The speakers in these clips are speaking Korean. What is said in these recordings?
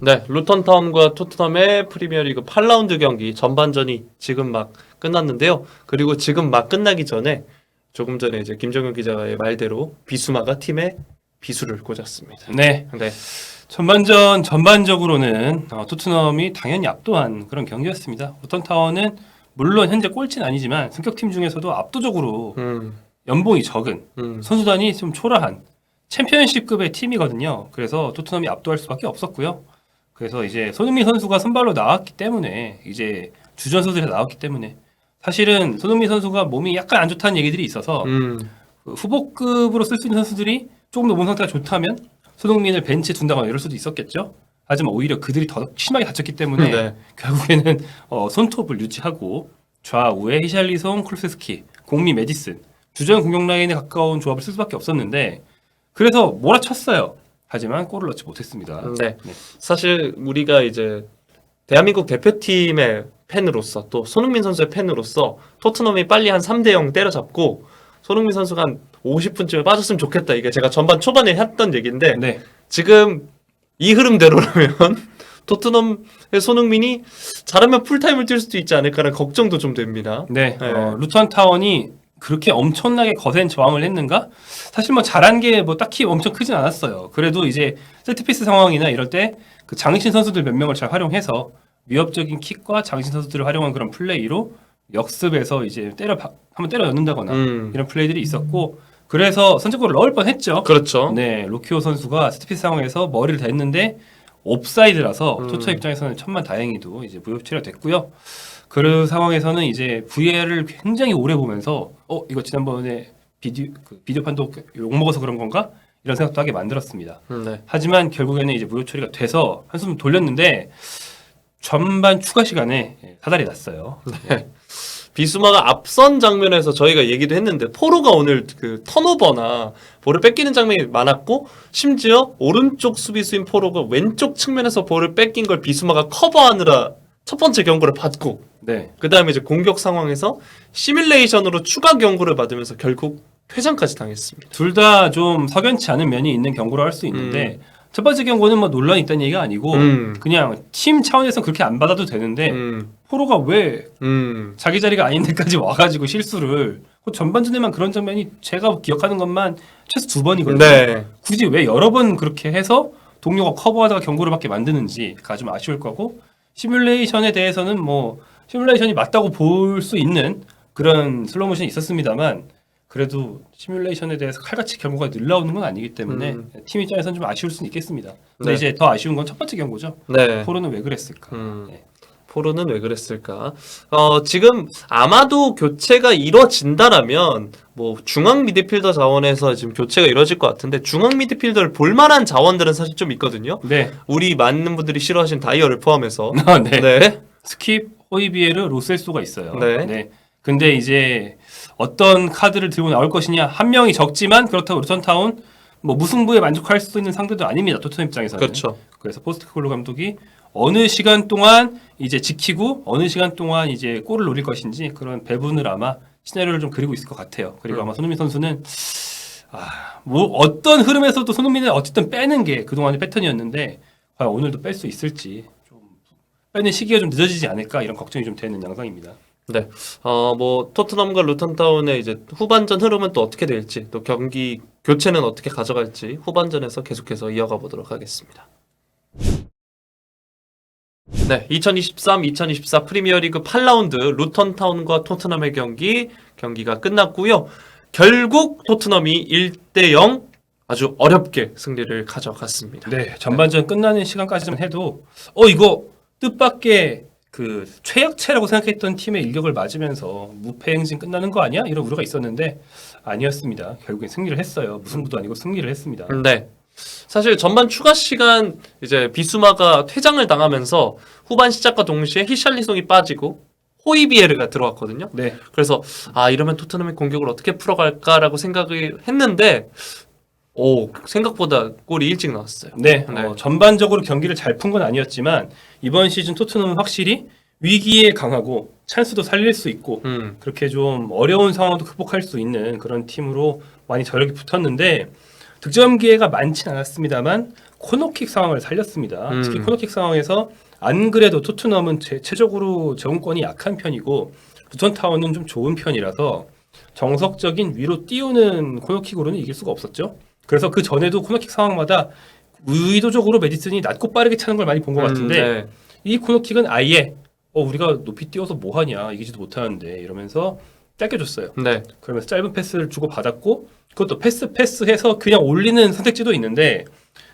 네, 루턴타운과 토트넘의 프리미어리그 8라운드 경기 전반전이 지금 막 끝났는데요. 그리고 지금 막 끝나기 전에 조금 전에 이제 김정현 기자의 말대로 비수마가 팀에 비수를 꽂았습니다. 네. 네, 전반전 전반적으로는 어, 토트넘이 당연히 압도한 그런 경기였습니다. 루턴타운은 물론 현재 꼴찌는 아니지만 승격팀 중에서도 압도적으로 음, 연봉이 적은 음, 선수단이 좀 초라한 챔피언십급의 팀이거든요. 그래서 토트넘이 압도할 수밖에 없었고요. 그래서 이제 손흥민 선수가 선발로 나왔기 때문에 이제 주전 선수들이 나왔기 때문에 사실은 손흥민 선수가 몸이 약간 안 좋다는 얘기들이 있어서 음, 그 후보급으로 쓸 수 있는 선수들이 조금 더 몸 상태가 좋다면 손흥민을 벤치에 둔다거나 이럴 수도 있었겠죠. 하지만 오히려 그들이 더 심하게 다쳤기 때문에 네. 결국에는 어, 손톱을 유지하고 좌우에 히샬리송, 쿨스스키, 공미 메디슨 주전 공격 라인에 가까운 조합을 쓸 수밖에 없었는데 그래서 몰아쳤어요. 하지만 골을 넣지 못했습니다. 네. 사실 우리가 이제 대한민국 대표팀의 팬으로서 또 손흥민 선수의 팬으로서 토트넘이 빨리 한 3대 0 때려잡고 손흥민 선수가 한 50분쯤에 빠졌으면 좋겠다. 이게 제가 전반 초반에 했던 얘기인데 네. 지금 이 흐름대로라면 토트넘의 손흥민이 잘하면 풀타임을 뛸 수도 있지 않을까라는 걱정도 좀 됩니다. 네. 네. 어, 루턴 타운이 그렇게 엄청나게 거센 저항을 했는가? 사실 뭐 잘한 게 뭐 딱히 엄청 크진 않았어요. 그래도 이제 세트피스 상황이나 이럴 때 그 장신 선수들 몇 명을 잘 활용해서 위협적인 킥과 장신 선수들을 활용한 그런 플레이로 역습에서 이제 때려 박- 한번 때려 넣는다거나 음, 이런 플레이들이 있었고 그래서 선제골을 넣을 뻔했죠. 그렇죠. 네, 로키오 선수가 세트피스 상황에서 머리를 댔는데 옵사이드라서 음. 토처 입장에서는 천만 다행히도 이제 무효 처리됐고요. 그 상황에서는 이제 VA를 굉장히 오래 보면서 어 이거 지난번에 비디오 그 비디오 판도 욕 먹어서 그런 건가 이런 생각도 하게 만들었습니다. 음, 네. 하지만 결국에는 이제 무효 처리가 돼서 한숨 돌렸는데 전반 추가 시간에 예, 사달이 났어요. 비수마가 앞선 장면에서 저희가 얘기도 했는데 포로가 오늘 그 턴오버나 볼을 뺏기는 장면이 많았고 심지어 오른쪽 수비수인 포로가 왼쪽 측면에서 볼을 뺏긴 걸 비수마가 커버하느라 첫 번째 경고를 받고 네, 그 다음에 이제 공격 상황에서 시뮬레이션으로 추가 경고를 받으면서 결국 퇴장까지 당했습니다. 둘 다 좀 석연치 않은 면이 있는 경고를 할수 있는데 첫 번째 경고는 뭐 논란이 있다는 얘기가 아니고 음. 그냥 팀 차원에서 그렇게 안 받아도 되는데 음, 포로가 왜 음, 자기 자리가 아닌 데까지 와가지고 실수를 그 전반전에만 그런 장면이 제가 기억하는 것만 최소 두 번이거든요. 네, 굳이 왜 여러 번 그렇게 해서 동료가 커버하다가 경고를 받게 만드는지가 좀 아쉬울 거고 시뮬레이션에 대해서는 뭐 시뮬레이션이 맞다고 볼 수 있는 그런 슬로모션이 있었습니다만 그래도 시뮬레이션에 대해서 칼같이 경고가 늘라오는 건 아니기 때문에 음. 팀 입장에서는 좀 아쉬울 수는 있겠습니다. 근데 네. 이제 더 아쉬운 건 첫 번째 경고죠. 네. 포로는 왜 그랬을까? 음. 네. 포로는 왜 그랬을까? 어, 지금 아마도 교체가 이루어진다라면 뭐 중앙 미드필더 자원에서 지금 교체가 이루어질 것 같은데 중앙 미드필더를 볼만한 자원들은 사실 좀 있거든요. 네. 우리 많은 분들이 싫어하신 다이어를 포함해서. 아, 네. 네. 스킵, 호이비에르, 로셀소가 있어요. 네. 근데 이제 어떤 카드를 들고 나올 것이냐 한 명이 적지만 그렇다고 루턴타운 뭐 무승부에 만족할 수 있는 상대도 아닙니다. 토트넘 입장에서는. 그렇죠. 그래서 포스트콜로 감독이 어느 시간 동안 이제 지키고 어느 시간 동안 이제 골을 노릴 것인지 그런 배분을 아마 시나리오를 좀 그리고 있을 것 같아요. 그리고 음. 아마 손흥민 선수는 아, 뭐 어떤 흐름에서도 손흥민을 어쨌든 빼는 게 그동안의 패턴이었는데 과연 오늘도 뺄 수 있을지 좀 빼는 시기가 좀 늦어지지 않을까 이런 걱정이 좀 되는 양상입니다. 네. 어, 뭐 토트넘과 루턴타운의 이제 후반전 흐름은 또 어떻게 될지, 또 경기 교체는 어떻게 가져갈지 후반전에서 계속해서 이어가 보도록 하겠습니다. 네, 2023-2024 프리미어리그 8라운드 루턴타운과 토트넘의 경기 경기가 끝났고요. 결국 토트넘이 1대 0 아주 어렵게 승리를 가져갔습니다. 네, 전반전 끝나는 시간까지만 해도 어 이거 뜻밖의 그 최약체라고 생각했던 팀의 일격을 맞으면서 무패 행진 끝나는 거 아니야? 이런 우려가 있었는데 아니었습니다. 결국엔 승리를 했어요. 무승부도 아니고 승리를 했습니다. 네. 사실 전반 추가 시간 이제 비수마가 퇴장을 당하면서 후반 시작과 동시에 히샬리송이 빠지고 호이비에르가 들어왔거든요. 네, 그래서 아 이러면 토트넘의 공격을 어떻게 풀어갈까라고 생각을 했는데 오 생각보다 골이 일찍 나왔어요. 네, 네. 어, 전반적으로 경기를 잘 푼 건 아니었지만 이번 시즌 토트넘은 확실히 위기에 강하고 찬스도 살릴 수 있고 음, 그렇게 좀 어려운 상황도 극복할 수 있는 그런 팀으로 많이 저력이 붙었는데 득점 기회가 많진 않았습니다만 코너킥 상황을 살렸습니다. 음. 특히 코너킥 상황에서 안 그래도 토트넘은 대체적으로 제공권이 약한 편이고 루턴타운은 좀 좋은 편이라서 정석적인 위로 띄우는 코너킥으로는 이길 수가 없었죠. 그래서 그 전에도 코너킥 상황마다 의도적으로 메디슨이 낮고 빠르게 차는 걸 많이 본것 같은데 음, 네. 이 코너킥은 아예 어 우리가 높이 띄워서 뭐 하냐 이기지도 못하는데 이러면서 짧게 줬어요. 네. 그러면서 짧은 패스를 주고 받았고 그것도 패스 패스해서 그냥 올리는 선택지도 있는데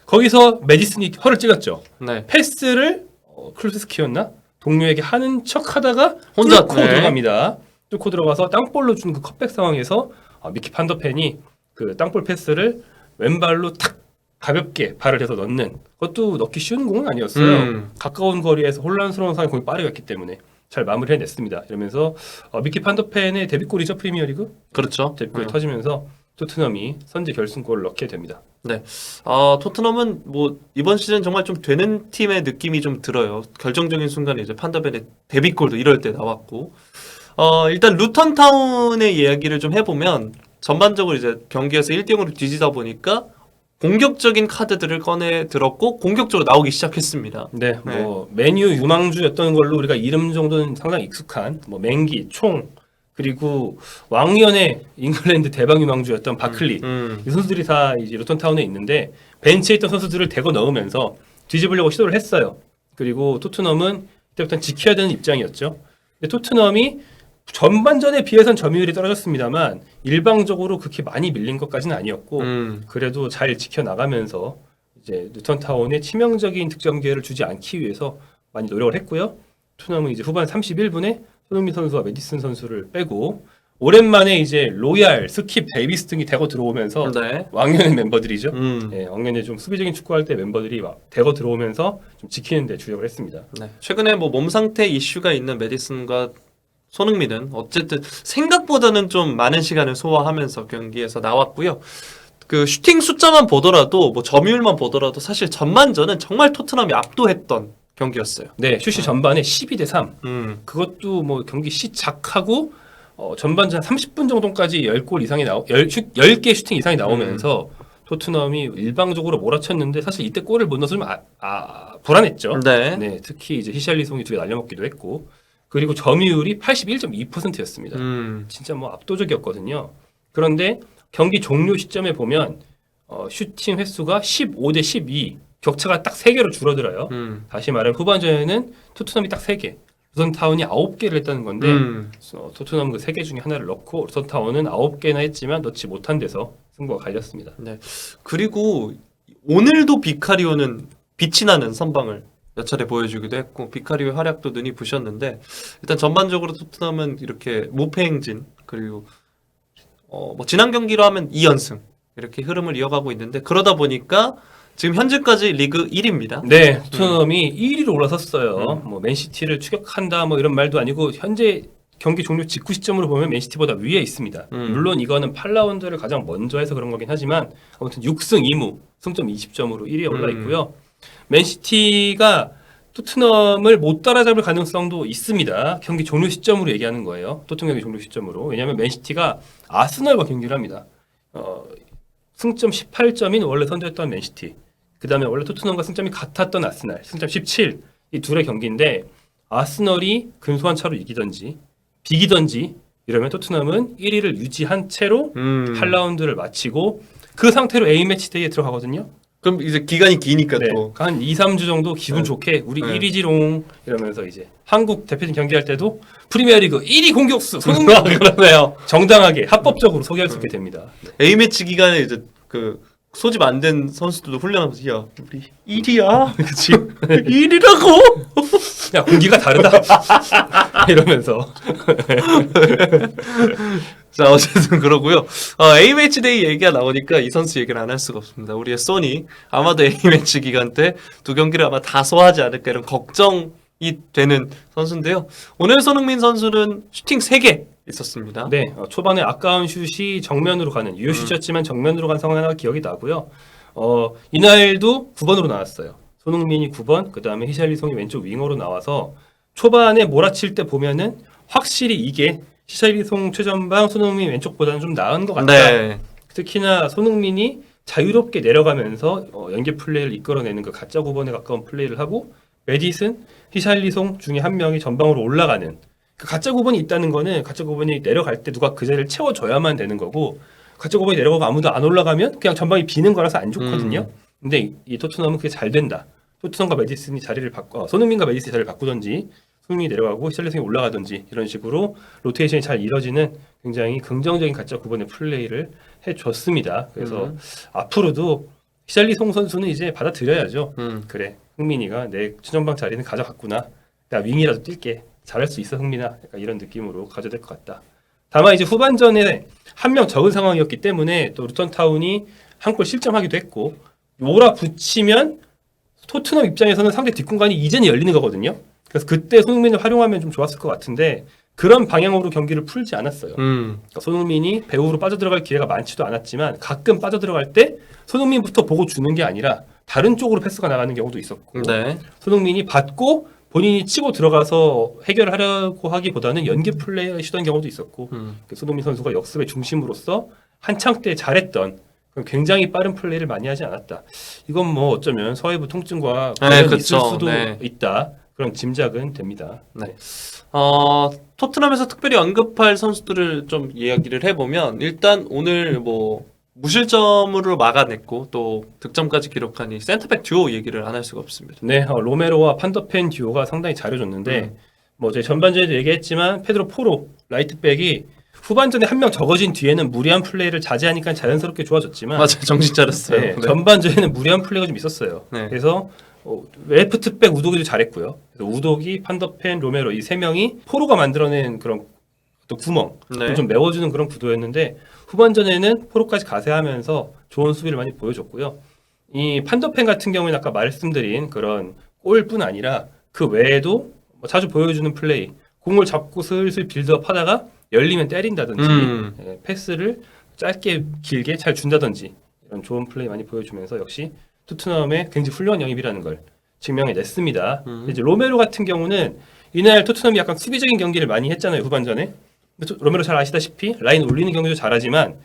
거기서 메디슨이 혀를 찔렀죠. 네. 패스를 어, 클루스키였나 동료에게 하는 척하다가 혼자, 뚫고 네. 들어갑니다. 뚫고 들어가서 땅볼로 준 그 컵백 상황에서 아, 미키 판더펜이 그 땅볼 패스를 왼발로 탁 가볍게 발을 대서 넣는 그것도 넣기 쉬운 공은 아니었어요. 음. 가까운 거리에서 혼란스러운 상황에 공이 빠르게 갔기 때문에 잘 마무리해냈습니다. 이러면서 어, 미키 판더펜의 데뷔골이죠 프리미어리그 그렇죠. 데뷔골 음. 터지면서 토트넘이 선제 결승골을 넣게 됩니다. 아, 토트넘은 뭐 이번 시즌 정말 좀 되는 팀의 느낌이 좀 들어요. 결정적인 순간에 이제 판더벤의 데뷔골도 이럴 때 나왔고. 어, 일단 루턴 타운의 이야기를 좀 해보면 전반적으로 이제 경기에서 1대0으로 뒤지다 보니까 공격적인 카드들을 꺼내 들었고 공격적으로 나오기 시작했습니다. 네, 네. 뭐 메뉴 유망주였던 걸로 우리가 이름 정도는 상당히 익숙한 뭐 맹기, 총 그리고 왕년의 잉글랜드 대박 유망주였던 바클리 음. 이 선수들이 다 이제 루턴 타운에 있는데 벤치에 있던 선수들을 대거 넣으면서 뒤집으려고 시도를 했어요. 그리고 토트넘은 그때부터 지켜야 되는 입장이었죠. 근데 토트넘이 전반전에 비해선 점유율이 떨어졌습니다만 일방적으로 그렇게 많이 밀린 것까지는 아니었고 음. 그래도 잘 지켜나가면서 이제 뉴턴 타운에 치명적인 득점 기회를 주지 않기 위해서 많이 노력을 했고요. 토트넘은 이제 후반 31분에 손흥민 선수와 메디슨 선수를 빼고 오랜만에 이제 로얄, 스킵, 데이비스 등이 대거 들어오면서 네. 왕년의 멤버들이죠. 음. 예, 왕년에 좀 수비적인 축구할 때 멤버들이 막 대거 들어오면서 좀 지키는 데 주력을 했습니다. 네. 최근에 뭐 몸 상태 이슈가 있는 메디슨과 손흥민은 어쨌든 생각보다는 좀 많은 시간을 소화하면서 경기에서 나왔고요. 그 슈팅 숫자만 보더라도 뭐 점유율만 보더라도 사실 전반전은 정말 토트넘이 압도했던 경기였어요. 네, 슛이 전반에 12대 3. 음. 그것도 뭐 경기 시작하고 어, 전반전 30분 정도까지 10골 이상이 나오 10, 슛, 10개 슈팅 이상이 나오면서 토트넘이 일방적으로 몰아쳤는데 사실 이때 골을 못 넣었으면 아, 아, 불안했죠. 네. 네, 특히 이제 히샬리송이 두 개 날려먹기도 했고 그리고 점유율이 81.2%였습니다. 음. 진짜 뭐 압도적이었거든요. 그런데 경기 종료 시점에 보면 어, 슈팅 횟수가 15 대 12 격차가 딱 3개로 줄어들어요. 음. 다시 말하면 후반전에는 토트넘이 딱 3개 루턴타운이 9개를 했다는 건데 음. 어, 토트넘 그 3개 중에 하나를 넣고 루턴타운은 9개나 했지만 넣지 못한 데서 승부가 갈렸습니다. 그리고 오늘도 비카리오는 빛이 나는 선방을 몇 차례 보여주기도 했고 비카리오의 활약도 눈이 부셨는데 일단 전반적으로 토트넘은 이렇게 무패 행진 그리고 어, 뭐 지난 경기로 하면 2연승 이렇게 흐름을 이어가고 있는데 그러다 보니까 지금 현재까지 리그 1위입니다. 네, 토트넘이 1위로 올라섰어요. 음. 뭐 맨시티를 추격한다 뭐 이런 말도 아니고 현재 경기 종료 직후 시점으로 보면 맨시티보다 위에 있습니다. 음. 물론 이거는 8라운드를 가장 먼저 해서 그런 거긴 하지만 아무튼 6승 2무 승점 20점으로 1위에 올라 음. 있고요. 맨시티가 토트넘을 못 따라잡을 가능성도 있습니다. 경기 종료 시점으로 얘기하는 거예요. 토트넘 경기 종료 시점으로. 왜냐하면 맨시티가 아스널과 경기를 합니다. 어, 승점 18점인 원래 선두였던 맨시티. 그 다음에 원래 토트넘과 승점이 같았던 아스날. 승점 17. 이 둘의 경기인데 아스널이 근소한 차로 이기던지 비기던지 이러면 토트넘은 1위를 유지한 채로 음. 8라운드를 마치고 그 상태로 A매치 데이에 들어가거든요. 그럼 이제 기간이 기니까 네. 또 한 2, 3주 정도 기분 네. 좋게 우리 네. 1위지롱 이러면서 이제 한국 대표팀 경기할 때도 프리미어리그 1위 공격수 손흥민 그러네요. 정당하게 합법적으로 소개할 수 있게 됩니다. A 매치 기간에 이제 그 소집 안 된 선수들도 훈련하면서 야 우리 1위야 그치 1위라고 야 공기가 다르다 이러면서 자 어쨌든 그러고요. 어, A 매치 데이 얘기가 나오니까 이 선수 얘기를 안 할 수가 없습니다. 우리의 소니 아마도 A 매치 기간 때 두 경기를 아마 다 소화하지 않을까 이런 걱정이 되는 선수인데요. 오늘 손흥민 선수는 슈팅 3개 있었습니다. 네 어, 초반에 아까운 슛이 정면으로 가는 유효 슛이었지만 정면으로 간 상황 하나가 기억이 나고요. 어 이날도 9번으로 나왔어요. 손흥민이 9번 그 다음에 히샬리송이 왼쪽 윙어로 나와서 초반에 몰아칠 때 보면은 확실히 이게 히샬리송 최전방 손흥민 왼쪽보다는 좀 나은 것 같다. 네 특히나 손흥민이 자유롭게 내려가면서 어, 연계 플레이를 이끌어내는 그 가짜 9번에 가까운 플레이를 하고 메디슨, 히샬리송 중에 한 명이 전방으로 올라가는 그 가짜 9번이 있다는 거는 가짜 9번이 내려갈 때 누가 그 자리를 채워줘야만 되는 거고 가짜 9번이 내려가고 아무도 안 올라가면 그냥 전방이 비는 거라서 안 좋거든요. 근데 이, 이 토트넘은 그게 잘 된다. 토트넘과 메디슨이 자리를 바꿔 어, 손흥민과 메디슨이 자리를 바꾸던지 손 흥민이 내려가고 히샬리송이 올라가든지 이런 식으로 로테이션이 잘 이뤄지는 굉장히 긍정적인 가짜 9번의 플레이를 해줬습니다. 그래서 음. 앞으로도 히샬리송 선수는 이제 받아들여야죠. 음. 그래 흥민이가 내 최전방 자리는 가져갔구나. 나 윙이라도 뛸게. 잘할 수 있어 흥민아. 약간 이런 느낌으로 가져야 될 것 같다. 다만 이제 후반전에 한 명 적은 상황이었기 때문에 또 루턴 타운이 한 골 실점하기도 했고 몰아 붙이면 토트넘 입장에서는 상대 뒷공간이 이제는 열리는 거거든요. 그래서 그때 손흥민을 활용하면 좀 좋았을 것 같은데 그런 방향으로 경기를 풀지 않았어요. 음. 그러니까 손흥민이 배우로 빠져들어갈 기회가 많지도 않았지만 가끔 빠져들어갈 때 손흥민부터 보고 주는 게 아니라 다른 쪽으로 패스가 나가는 경우도 있었고 네. 손흥민이 받고 본인이 치고 들어가서 해결하려고 하기보다는 연계 플레이를 시도한 경우도 있었고 음. 그 손흥민 선수가 역습의 중심으로서 한창 때 잘했던 굉장히 빠른 플레이를 많이 하지 않았다. 이건 뭐 어쩌면 서해부 통증과 네, 관련이 그쵸. 있을 수도 네. 있다. 그런 짐작은 됩니다. 네. 어, 토트넘에서 특별히 언급할 선수들을 좀 이야기를 해보면 일단 오늘 뭐 무실점으로 막아냈고 또 득점까지 기록한 이 센터백 듀오 얘기를 안 할 수가 없습니다. 네, 어, 로메로와 판더펜 듀오가 상당히 잘해줬는데 음. 뭐 저희 전반전에도 얘기했지만 페드로 포로 라이트백이 후반전에 한 명 적어진 뒤에는 무리한 플레이를 자제하니까 자연스럽게 좋아졌지만 맞아요. 정신 차렸어요. 네, 네. 전반전에는 무리한 플레이가 좀 있었어요. 네. 그래서 어, 레프트백 우도기도 잘했고요. 그래서 우도기, 판더펜, 로메로 이 세 명이 포로가 만들어낸 그런 또 구멍 네. 좀 메워주는 그런 구도였는데 후반전에는 포로까지 가세하면서 좋은 수비를 많이 보여줬고요. 이 판더펜 같은 경우에는 아까 말씀드린 그런 골뿐 아니라 그 외에도 뭐 자주 보여주는 플레이 공을 잡고 슬슬 빌드업 하다가 열리면 때린다든지 음. 예, 패스를 짧게 길게 잘 준다든지 이런 좋은 플레이 많이 보여주면서 역시 토트넘의 굉장히 훌륭한 영입이라는 걸 증명해 냈습니다. 음. 이제 로메로 같은 경우는 이날 토트넘이 약간 수비적인 경기를 많이 했잖아요 후반전에. 로메로 잘 아시다시피 라인 올리는 경기도 잘하지만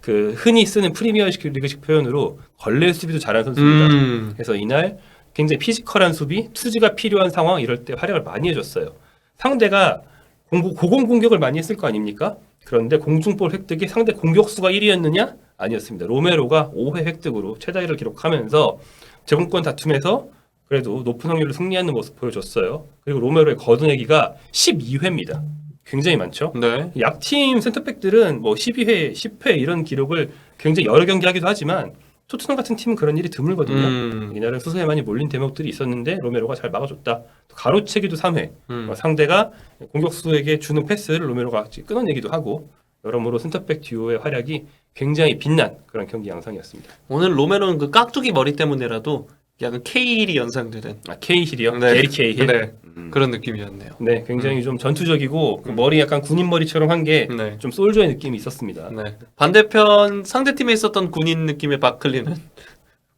그 흔히 쓰는 프리미어 리그식 표현으로 걸레 수비도 잘하는 선수입니다. 음. 그래서 이날 굉장히 피지컬한 수비, 투지가 필요한 상황 이럴 때 활약을 많이 해줬어요. 상대가 공고, 고공 공격을 많이 했을 거 아닙니까? 그런데 공중볼 획득이 상대 공격수가 1위였느냐? 아니었습니다. 로메로가 5회 획득으로 최다위를 기록하면서 제공권 다툼에서 그래도 높은 확률로 승리하는 모습 보여줬어요. 그리고 로메로의 걷어내기가 12회입니다. 굉장히 많죠. 네. 약팀 센터백들은 뭐 12회, 10회 이런 기록을 굉장히 여러 경기 하기도 하지만 토트넘 같은 팀은 그런 일이 드물거든요. 음. 이날은 수세에 많이 몰린 대목들이 있었는데 로메로가 잘 막아줬다. 또 가로채기도 3회. 음. 어, 상대가 공격수에게 주는 패스를 로메로가 끊어내기도 하고 여러모로 센터백 듀오의 활약이 굉장히 빛난 그런 경기 양상이었습니다. 오늘 로메로는 그 깍두기 머리 때문에라도 약간 K일이 연상되는 아, 케이힐이요? 네. 게리 케이힐. 네. 음. 그런 느낌이었네요. 네, 굉장히 좀 전투적이고 그 머리 약간 군인 머리처럼 한 게 좀 네. 솔저의 느낌이 있었습니다. 네. 반대편 상대팀에 있었던 군인 느낌의 바클리는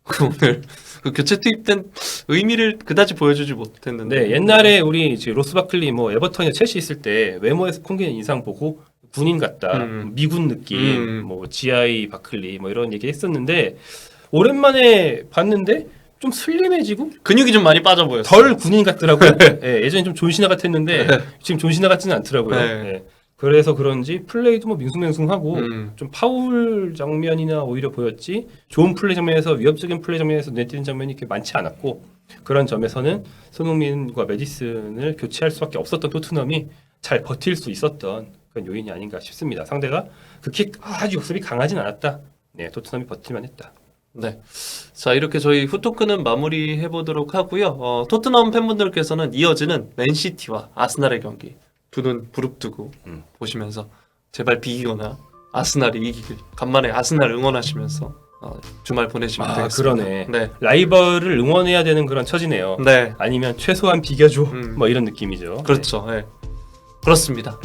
오늘 그 교체 투입된 의미를 그다지 보여주지 못했는데. 네, 옛날에 우리 이제 로스 바클리 뭐 에버턴이나 첼시 있을 때 외모에서 풍기는 인상 보고 군인 같다, 음. 미군 느낌, 음. 뭐 GI 바클리 뭐 이런 얘기 했었는데 오랜만에 봤는데 좀 슬림해지고 근육이 좀 많이 빠져 보였어요. 덜 군인 같더라고요. 예, 예전에 좀 존시나 같았는데 지금 존시나 같지는 않더라고요. 네. 예. 그래서 그런지 플레이도 뭐 밍숭맹숭하고 음. 좀 파울 장면이나 오히려 보였지 좋은 플레이 장면에서 위협적인 플레이 장면에서 내뛰는 장면이 이렇게 많지 않았고 그런 점에서는 손흥민과 메디슨을 교체할 수밖에 없었던 토트넘이 잘 버틸 수 있었던 그런 요인이 아닌가 싶습니다. 상대가 그렇게 아주 역습이 강하진 않았다. 네, 토트넘이 버틸만 했다. 네. 자, 이렇게 저희 후토크는 마무리 해 보도록 하고요. 어, 토트넘 팬분들께서는 이어지는 맨시티와 아스날의 경기 두 눈 부릅뜨고 음. 보시면서 제발 비기거나 아스날이 이기길 간만에 아스날 응원하시면서 어, 주말 보내시면 아, 되겠습니다. 그러네. 네. 라이벌을 응원해야 되는 그런 처지네요. 네. 아니면 최소한 비겨줘 음. 뭐 이런 느낌이죠. 그렇죠. 네. 그렇습니다.